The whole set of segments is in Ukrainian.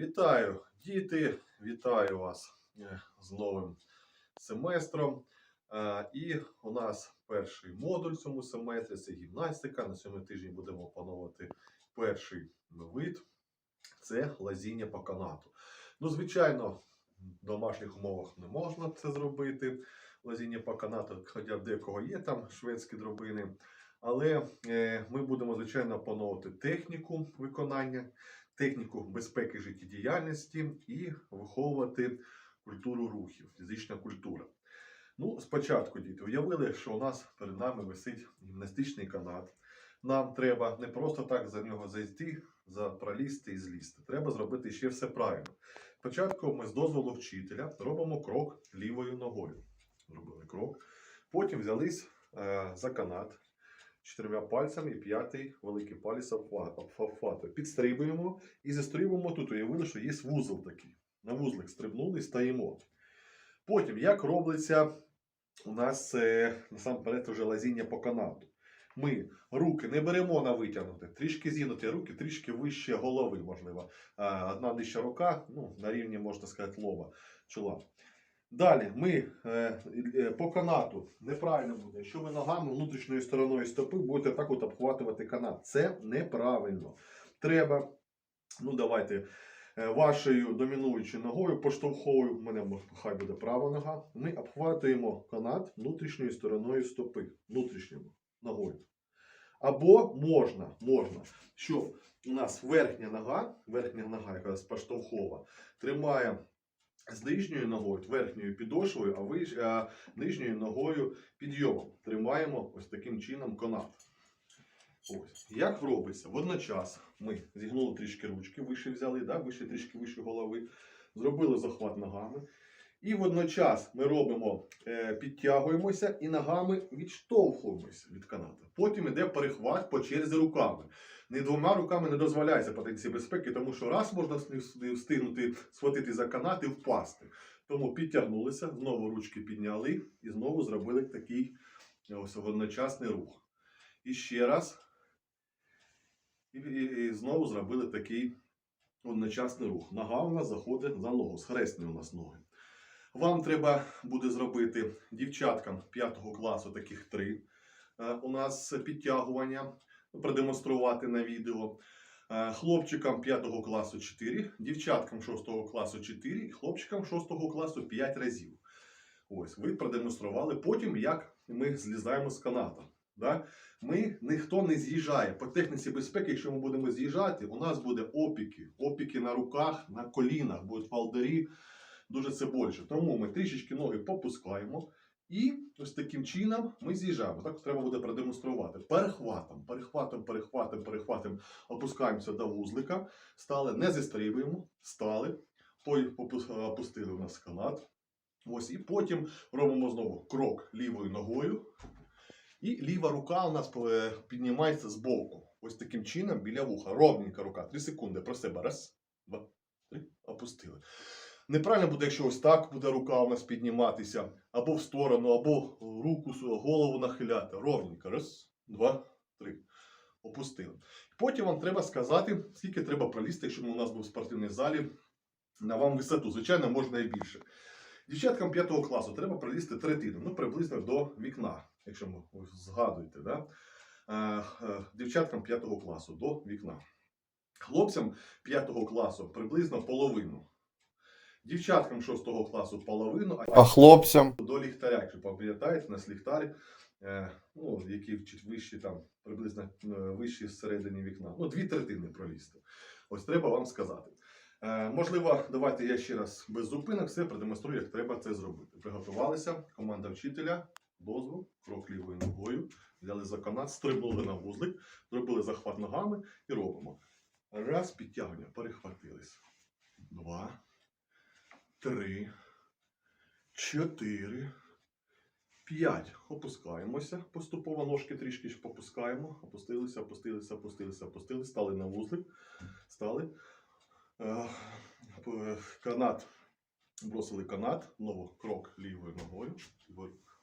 Вітаю, діти! Вітаю вас е, з новим семестром. Е, І у нас перший модуль в цьому семестрі це гімнастика. На цьому тижні будемо опановувати перший вид це лазіння по канату. Ну, звичайно, в домашніх умовах не можна це зробити. Лазіння по канату, хоча декого є там шведські дробини. Але е, ми будемо, звичайно, опановувати техніку виконання техніку безпеки життєдіяльності і виховувати культуру рухів, фізична культура. Ну, спочатку, діти, уявили, що у нас перед нами висить гімнастичний канат. Нам треба не просто так за нього зайти, за пролізти і злізти. Треба зробити ще все правильно. Спочатку ми з дозволу вчителя робимо крок лівою ногою. Зробили крок. Потім взялись е, за канат чотирма пальцями і п'ятий великий палець обхватує. Підстрибуємо і застрибуємо тут. Уявили, що є вузол такий. На вузлик стрибнули і стаємо. Потім, як робиться у нас е, насамперед вже лазіння по канату. Ми руки не беремо на витягнути, трішки зігнуті руки, трішки вище голови, можливо. Одна нижча рука, ну, на рівні, можна сказати, лоба, чола. Далі ми е, е, по канату неправильно буде. Якщо ви ногами внутрішньою стороною стопи будете так от обхватувати канат. Це неправильно. Треба, ну давайте, е, вашою домінуючою ногою, поштовховою, в мене хай буде права нога. Ми обхватуємо канат внутрішньою стороною стопи. Внутрішньою ногою. Або можна, можна, що у нас верхня нога, верхня нога, якраз поштовхова, тримає з нижньою ногою, верхньою підошвою, а, нижньою ногою підйомом. Тримаємо ось таким чином канат. Ось. Як робиться? Водночас ми зігнули трішки ручки, вище взяли, да? вище трішки вище голови, зробили захват ногами. І водночас ми робимо, е, підтягуємося і ногами відштовхуємося від каната. Потім йде перехват по черзі руками. Не двома руками не дозволяється потенції безпеки, тому що раз можна встигнути схватити за канат і впасти. Тому підтягнулися, знову ручки підняли і знову зробили такий ось одночасний рух. І ще раз. І, і, і знову зробили такий одночасний рух. Нога у нас заходить за ногу, схресні у нас ноги. Вам треба буде зробити дівчаткам 5 класу таких три. Е, У нас підтягування продемонструвати на відео. Е, Хлопчикам 5 класу 4, дівчаткам 6 класу 4 і хлопчикам 6 класу 5 разів. Ось, ви продемонстрували потім, як ми злізаємо з каната. Да? Ми ніхто не з'їжджає. По техніці безпеки, якщо ми будемо з'їжджати, у нас буде опіки. Опіки на руках, на колінах, будуть валдері. Дуже це боляче. Тому ми трішечки ноги попускаємо. І ось таким чином ми з'їжджаємо. Так треба буде продемонструвати. Перехватом, перехватом, перехватом, перехватом опускаємося до вузлика. Стали, не зістрибуємо, стали, опустили у нас канат. Ось, і потім робимо знову крок лівою ногою. І ліва рука у нас е, піднімається з боку. Ось таким чином біля вуха. Ровненька рука. Три секунди. Про себе. Раз, два, три. Опустили. Неправильно буде, якщо ось так буде рука у нас підніматися, або в сторону, або руку, голову нахиляти. Ровненько. Раз, два, три. Опустили. Потім вам треба сказати, скільки треба пролізти, якщо у нас був в спортивній залі, на вам висоту. Звичайно, можна і більше. Дівчаткам 5 класу треба пролізти третину, ну приблизно до вікна, якщо ви згадуєте. Да? Е, е, Дівчаткам 5 класу до вікна. Хлопцям 5 класу приблизно половину. Дівчаткам 6 класу половину, а А хлопцям до ліхтаря, якщо пам'ятаєте, у нас ліхтар, е, ну, який вищий там, приблизно е, вищий всередині вікна. Ну, дві третини пролізти. Ось треба вам сказати. Е, можливо, давайте я ще раз без зупинок все продемонструю, як треба це зробити. Приготувалися, команда вчителя, дозвол, крок лівою ногою, взяли за канат, стрибнули на вузлик, зробили захват ногами і робимо. Раз, підтягування, перехватились. Два, три, чотири, п'ять. Опускаємося. Поступово ножки трішки попускаємо. Опустилися, опустилися, опустилися, опустилися. Стали на вузлик. Стали. Е, Канат. Бросили канат. Знову крок лівою ногою.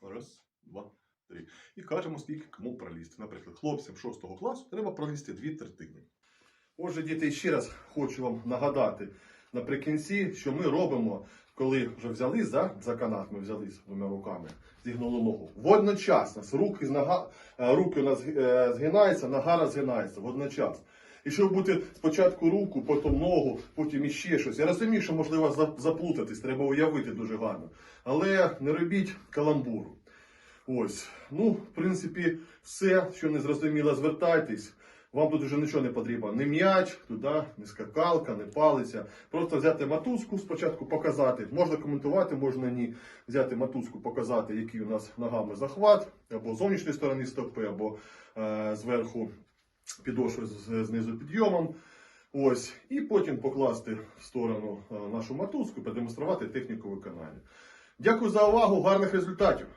Раз, два, три. І кажемо, скільки кому пролізти. Наприклад, хлопцям 6 класу треба пролізти дві третини. Отже, діти, ще раз хочу вам нагадати наприкінці, що ми робимо, коли вже взялись за, за канат, ми взялись двома руками, зігнули ногу. Водночас нас руки, з нога, е, руки у нас е, згинаються, нога розгинається водночас. І щоб бути спочатку руку, потім ногу, потім іще щось. Я розумію, що можливо заплутатись, треба уявити дуже гарно. Але не робіть каламбуру. Ось. Ну, в принципі, все, що не зрозуміло, звертайтесь. Вам тут вже нічого не потрібно. Не м'яч, туди, не скакалка, не палиця. Просто взяти матузку спочатку показати. Можна коментувати, можна ні. Взяти матузку, показати, який у нас ногами захват, або з зовнішньої сторони стопи, або е, зверху підошви з- знизу підйомом. Ось, і потім покласти в сторону е, нашу матузку продемонструвати техніку виконання. Дякую за увагу, гарних результатів!